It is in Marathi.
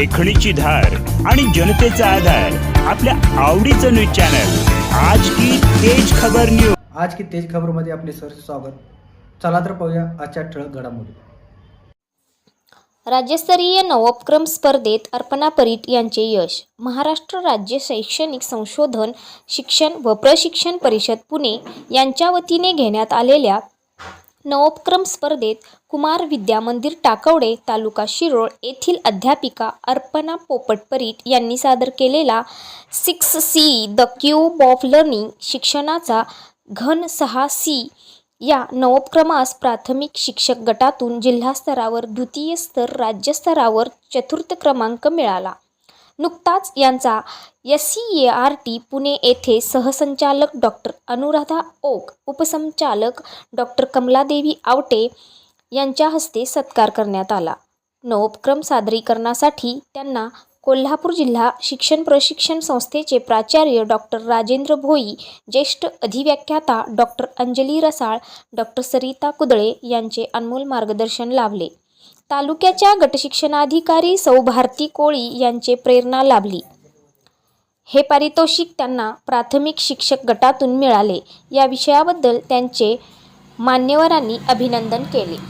लेखणीची धार आणि जनतेचा आधार आपल्या आवडीचं न्यूज चॅनल. आज की तेज खबर न्यूज आज की तेज खबरमध्ये आपले सर स्वागत. चला तर पाहूया आजच्या ठळक घडामोडी. राज्यस्तरीय नवोपक्रम स्पर्धेत अर्पणा परीट यांचे यश. महाराष्ट्र राज्य शैक्षणिक संशोधन शिक्षण व प्रशिक्षण परिषद पुणे यांच्या वतीने घेण्यात आलेल्या नवोपक्रम स्पर्धेत कुमार विद्या मंदिर टाकवडे तालुका शिरोळ येथील अध्यापिका अर्पणा पोपट परीट यांनी सादर केलेला six C the cube of learning शिक्षणाचा घन सहा सी या नवोपक्रमास प्राथमिक शिक्षक गटातून जिल्हास्तरावर द्वितीय स्तर राज्यस्तरावर चतुर्थ क्रमांक मिळाला. नुकताच यांचा S C A R T Pune येथे सहसंचालक डॉक्टर अनुराधा ओक उपसंचालक डॉक्टर कमलादेवी आवटे यांच्या हस्ते सत्कार करण्यात आला. नवोपक्रम सादरीकरणासाठी त्यांना कोल्हापूर जिल्हा शिक्षण प्रशिक्षण संस्थेचे प्राचार्य डॉक्टर राजेंद्र भोई ज्येष्ठ अधिव्याख्याता डॉक्टर अंजली रसाळ डॉक्टर सरिता कुदळे यांचे अनमोल मार्गदर्शन लाभले. तालुक्याच्या गटशिक्षणाधिकारी सौ भारती कोळी यांचे प्रेरणा लाभली. हे पारितोषिक त्यांना प्राथमिक शिक्षक गटातून मिळाले. या विषयाबद्दल त्यांचे मान्यवरांनी अभिनंदन केले.